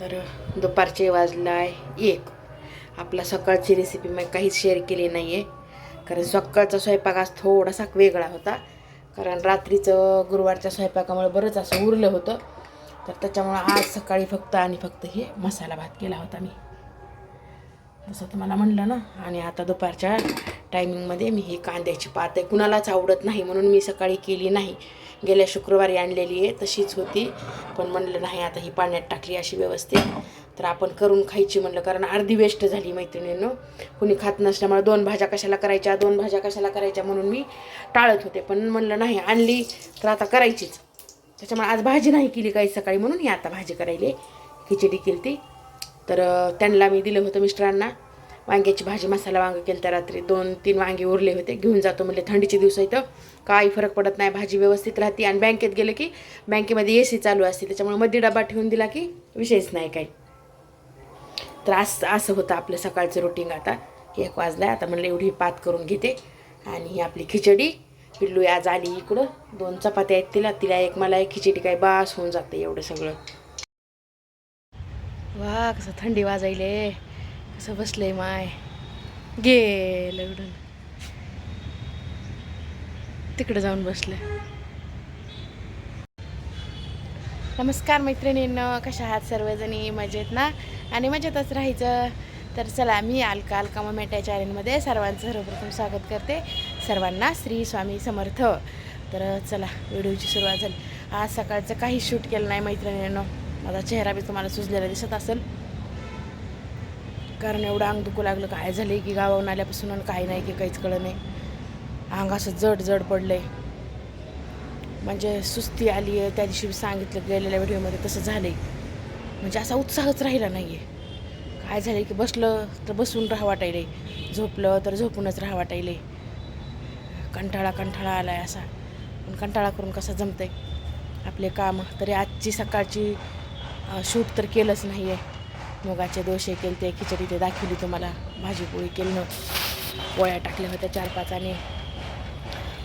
तर दुपारचे वाजला आहे एक. आपला सकाळची रेसिपी मी काहीच शेअर केली नाही आहे कारण सकाळचा स्वयंपाक आज थोडासा वेगळा होता. कारण रात्रीचं गुरुवारच्या स्वयंपाकामुळे बरंच असं उरलं होतं. तर त्याच्यामुळं आज सकाळी फक्त आणि फक्त हे मसाला भात केला होता मी. जसं तुम्हाला म्हणलं ना आणि आता दुपारच्या टायमिंगमध्ये मी ही कांद्याची पात आहे कुणालाच आवडत नाही म्हणून मी सकाळी केली नाही. गेल्या शुक्रवारी आणलेली आहे तशीच होती. पण म्हणलं नाही आता ही पाण्यात टाकली अशी व्यवस्थित. तर आपण करून खायची म्हणलं कारण अर्धी वेस्ट झाली मैत्रिणीनं. कुणी खात नसल्यामुळे दोन भाज्या कशाला करायच्या दोन भाज्या कशाला करायच्या म्हणून मी टाळत होते. पण म्हणलं नाही आणली तर आता करायचीच. त्याच्यामुळे आज भाजी नाही केली काही सकाळी म्हणून ही आता भाजी करायली खिचडी केली ती. तर त्यांना मी दिलं होतं मिस्टरांना. वांग्याची भाजी मसाला वांग केलं त्या रात्री. दोन तीन वांगे उरले होते. घेऊन जातो म्हणजे थंडीचे दिवस इथं काही फरक पडत नाही. भाजी व्यवस्थित राहते. आणि बँकेत गेलं की बँकेमध्ये ए सी चालू असते. त्याच्यामुळे मध्ये डबा ठेवून दिला की विषयच नाही काही. तर असं असं होतं आपलं सकाळचं रुटीन आता. एक वाजला आता म्हणलं एवढी पात करून घेते. आणि ही आपली खिचडी. पिल्लू आज आली इकडं. दोन चपात्या आहेत तिला. तिला एक मला एक. खिचडी काय बास होऊन जाते एवढं सगळं. वा कसं थंडी वाजायले. असं बसलंय माय. गेलं उडून तिकडे जाऊन बसले. नमस्कार मैत्रिणींनं कशा आहात सर्वजणी? मजेत ना? आणि मजेतच राहायचं. तर चला मी अलका अलका ममेट्या चॅनलमध्ये सर्वांचं सर्वप्रथम स्वागत करते. सर्वांना श्री स्वामी समर्थ. तर चला व्हिडिओची सुरुवात झाली. आज सकाळचं काही शूट केलं नाही मैत्रिणींनो. माझा चेहरा बी तुम्हाला सुजलेला दिसत असेल. कारण एवढं अंग दुखू लागलं. काय झालं आहे की गावाहून आल्यापासून आणि काही नाही की काहीच कळलं नाही. अंग असं जड जड पडलंय. म्हणजे सुस्ती आली आहे. त्या दिवशी सांगितलं गेलेल्या व्हिडिओमध्ये तसं झालंय. म्हणजे असा उत्साहच राहिला नाही आहे काय झालं की बसलं तर बसून राहा वाटायले झोपलं तर झोपूनच राहा वाटायले कंटाळा कंटाळा आलाय असा. पण कंटाळा करून कसा जमतंय? आपले काम तरी आजची सकाळची शूट तर केलंच नाही आहे मुगाचे दोषे केले ते खिचडी ते दाखवली तुम्हाला. भाजीपोळी केलं पोळ्या टाकल्या होत्या चार पाच आणि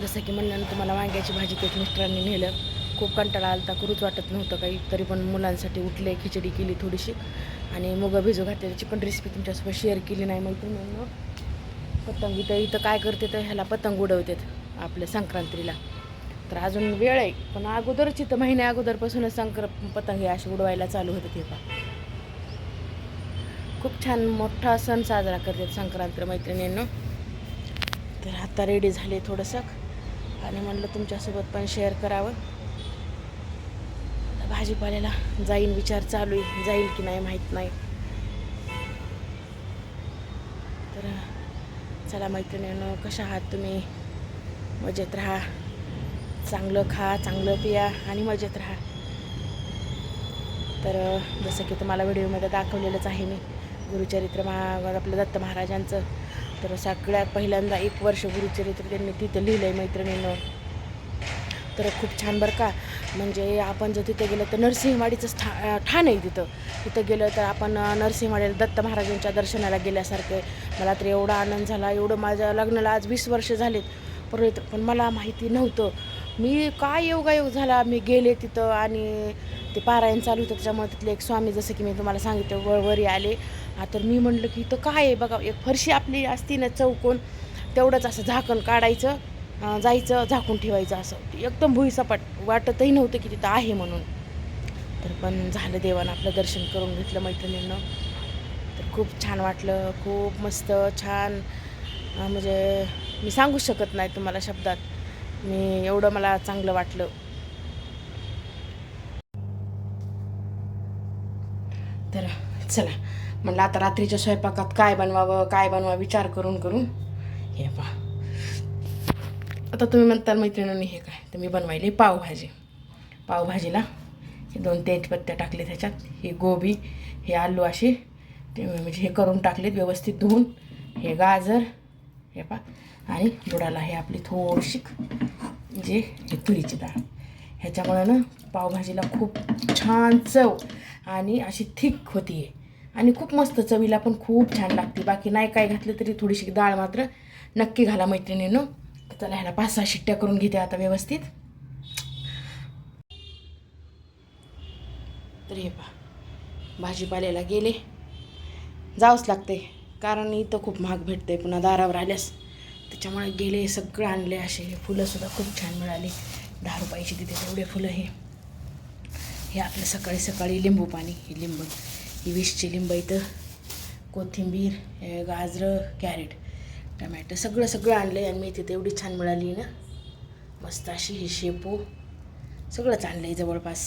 जसं की म्हणलं तुम्हाला वांग्याची भाजी केली मिस्टरांनी नेलं. खूप कंटाळा आलता करूच वाटत नव्हतं काही तरी पण मुलांसाठी उठले खिचडी केली थोडीशी. आणि मुगं भिजू घातली त्याची पण रेसिपी तुमच्यासोबत शेअर केली नाही मग तुम्ही पतंग इथं इथं काय करते तर ह्याला पतंग उडवतात आपल्या संक्रांतीला. तर अजून वेळ आहे पण अगोदरच इथं महिन्या अगोदरपासूनच संक्र पतंग हे असे उडवायला चालू होते ते पा खूप छान मोठा सण साजरा करतात संक्रांत मैत्रिणींनो. तर आता रेडी झाले थोडंसं. आणि म्हणलं तुमच्यासोबत पण शेअर करावं. भाजीपाल्याला जाईन विचार चालू आहे. जाईल की नाही माहीत नाही. तर चला मैत्रिणीनं कशा आहात तुम्ही? मजेत राहा. चांगलं खा चांगलं पिया आणि मजेत राहा. तर जसं की तुम्हाला व्हिडिओमध्ये दाखवलेलंच आहे मी. गुरुचरित्र महा आपलं दत्त महाराजांचं. तर सगळ्यात पहिल्यांदा एक वर्ष गुरुचरित्र त्यांनी तिथं लिहिलं आहे मैत्रिणीनं. तर खूप छान बरं का? म्हणजे आपण जर तिथे गेलं तर नरसिंहवाडीचं ठा ठाण आहे तिथं. तिथं गेलं तर आपण नरसिंहवाडीला दत्त महाराजांच्या दर्शनाला गेल्यासारखं आहे. मला तर एवढा आनंद झाला एवढं माझ्या लग्नाला आज वीस वर्ष झालेत. परत पण मला माहिती नव्हतं. मी काय योगायोग झाला? मी गेले तिथं आणि ते पारायण चालू होतं. त्याच्यामुळे तिथले एक स्वामी जसं की मी तुम्हाला सांगितलं वळवरी आले. हा तर मी म्हटलं की इथं काय आहे? बघा एक फरशी आपली असती ना चौकोन तेवढंच असं झाकण काढायचं जायचं झाकून ठेवायचं असं. एकदम भुईसपाट वाटतही नव्हतं की तिथं आहे म्हणून. तर पण झालं देवानं आपलं दर्शन करून घेतलं मैत्रिणींनं. तर खूप छान वाटलं खूप मस्त छान. म्हणजे मी सांगू शकत नाही तुम्हाला शब्दात. मी एवढं मला चांगलं वाटलं. तर चला म्हणलं आता रात्रीच्या स्वयंपाकात काय बनवावं काय बनवा विचार करून करून. हे पा आता तुम्ही म्हणताल मैत्रिणींनी हे काय? तर मी बनवायली पावभाजी. पावभाजीला हे दोन तेजपत्त्या टाकले त्याच्यात. हे गोबी हे आलू असे ते म्हणजे हे करून टाकलेत व्यवस्थित धुवून. हे गाजर हे पा आणि बुडाला हे आपली थोडीशी जे हे तुरीची डाळ. ह्याच्यामुळं ना पावभाजीला खूप छान चव आणि अशी थिक होती आहे आणि खूप मस्त चवीला पण खूप छान लागते. बाकी नाही काय घातलं तरी थोडीशी डाळ मात्र नक्की घाला मैत्रिणीनं. चला ह्याला पाच सहा शिट्ट्या करून घेते आता व्यवस्थित. तर हे पहा भाजीपाल्याला गेले. जावंच लागते कारण इथं खूप महाग भेटते पुन्हा दारावर आल्यास. त्याच्यामुळे गेले सगळं आणले असे. फुलंसुद्धा खूप छान मिळाली. दहा रुपयाची तिथे तेवढे फुलं हे. हे आपलं सकाळी सकाळी लिंबू पाणी ही लिंबू. ही वीसची लिंब इथं कोथिंबीर गाजरं कॅरेट टमॅटो सगळं सगळं आणलं आहे आणि मी तिथे एवढी छान मिळाली ना. मस्त अशी ही शेपू सगळंच आणलं आहे जवळपास.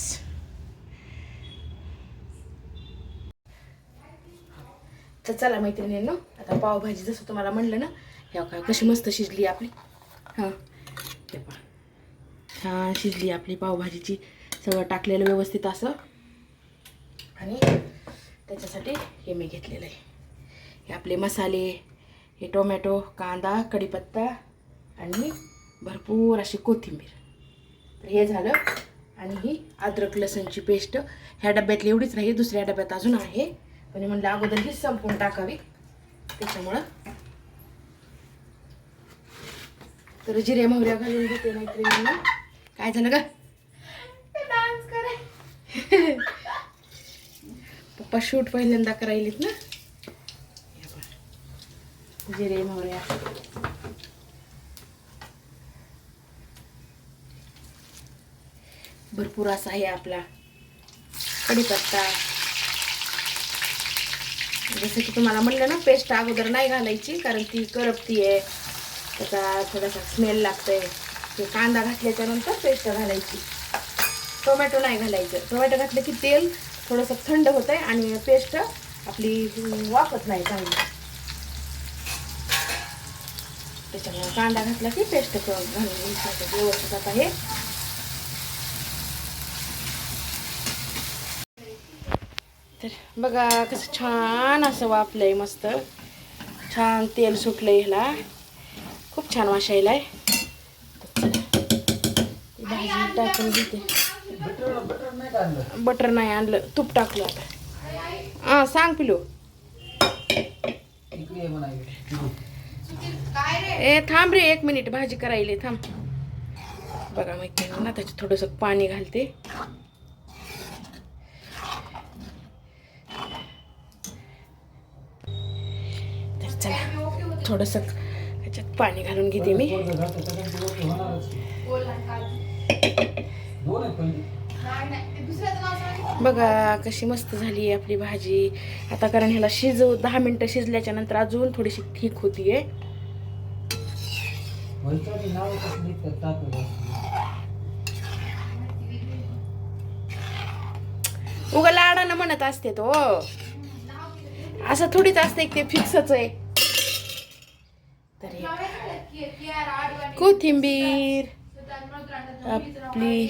तर चला मैत्रिणींनो आता पावभाजी जसं तुम्हाला म्हणलं ना ह्या काय कशी मस्त शिजली आपली. हां हे पहा. छान शिजली आपली पावभाजीची सगळं टाकलेलं व्यवस्थित असं. आणि त्याच्यासाठी हे मी घेतलेलं आहे. हे आपले मसाले हे टोमॅटो कांदा कढीपत्ता आणि भरपूर अशी कोथिंबीर. तर हे झालं आणि ही अद्रक लसणची पेस्ट. ह्या डब्यातली एवढीच राहील दुसऱ्या डब्यात अजून आहे. पण मी म्हणलं अगोदर हीच संपवून टाकावी. त्याच्यामुळं तर जिरे मोहऱ्या घालून घेते मैत्रिणींना. काय झालं का डान्स कराय पप्पा शूट पहिल्यांदा करायलीत ना? जिरे मोहऱ्या भरपूर असा आहे आपला कढीपत्ता. जसं की तुम्हाला म्हणलं ना पेस्ट अगोदर नाही घालायची कारण ती करपती आहे त्याचा थोडासा स्मेल लागतंय. ते कांदा घातल्याच्या नंतर पेस्ट घालायची. टोमॅटो नाही घालायचं. टोमॅटो घातलं की तेल थोडंसं थंड होतं आहे आणि पेस्ट आपली वाफत नाही चांगली. त्याच्यामुळे कांदा घातला की पेस्ट घालून व्यवस्थित आता हे. तर बघा कसं छान असं वापलंय मस्त. छान तेल सुटलंय ह्याला. खूप छान वाशायला आहे भाजी टाकून घेते. बटर नाही आणलं तूप टाकलं आता. हां सांग पिलो. ए थांब रे एक मिनिट भाजी करायला थांब. बघा माहिती ना त्याच्यात थोडंसं पाणी घालते. तर चला थोडंसं त्याच्यात पाणी घालून घेते मी. बघा कशी मस्त झाली आहे आपली भाजी. आता कारण ह्याला शिजव दहा मिनटं शिजल्याच्या नंतर अजून थोडीशी ठीक होतीये. उगा लाडानं म्हणत असते तो. असं थोडीच असते ते फिक्सच आहे. तर. कोथिंबीर आपली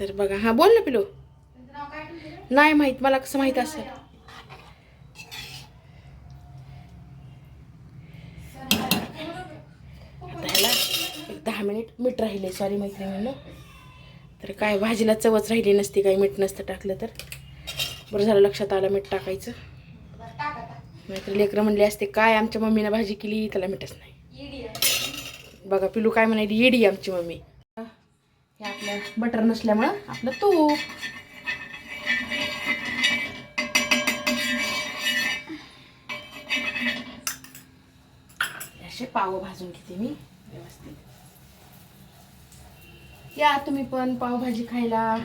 तर बघा हा बोल ना पिलो. नाही माहीत मला कसं माहीत असेल. ह्याला एक दहा मिनिट मीठ राहिले सॉरी मैत्रिणीनं. तर काय भाजीला चवच राहिली नसती काही मीठ नसतं टाकलं तर. बरं झालं लक्षात आलं मीठ टाकायचं. नाहीतर लेकरं म्हणले असते काय आमच्या मम्मीनं भाजी केली त्याला मीठच नाही. बघा पिलू काय म्हणाली येडी आमची मम्मी. हे आपलं बटर नसल्यामुळं आपलं तूप. असे पाव भाजून घेते मी व्यवस्थित. या तुम्ही पण पावभाजी खायला.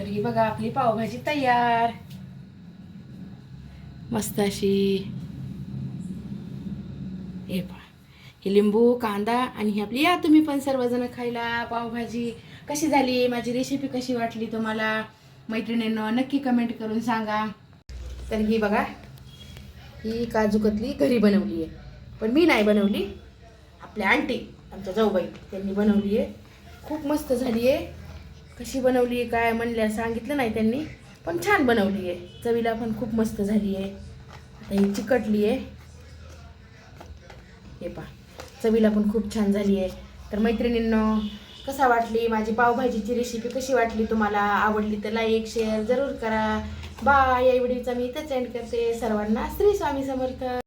तर ही बघा आपली पावभाजी तयार. मस्त अशी. हे पहा हे लिंबू कांदा आणि ही आपली या तुम्ही पण सर्वजण खायला पावभाजी. कशी झाली? माझी रेसिपी कशी वाटली तुम्हाला? मैत्रिणींनो नक्की कमेंट करून सांगा. तर ही बघा ही काजू कतली घरी बनवली आहे. पण मी नाही बनवली. आपल्या आंटी आमच्या जाऊबाई त्यांनी बनवली आहे. खूप मस्त झाली आहे. कशी बनवली आहे काय म्हणल्या सांगितलं नाही त्यांनी पण छान बनवली आहे. चवीला पण खूप मस्त झाली आहे. आता ही चिकटली आहे. हे पहा चवीला पण खूप छान झाली आहे. तर मैत्रिणींनो कसा वाटली माझी पावभाजीची रेसिपी कशी वाटली तुम्हाला? आवडली तर लाईक शेअर जरूर करा. बाय या व्हिडिओचा मी इथंच एंड करते. सर्वांना श्री स्वामी समर्थ.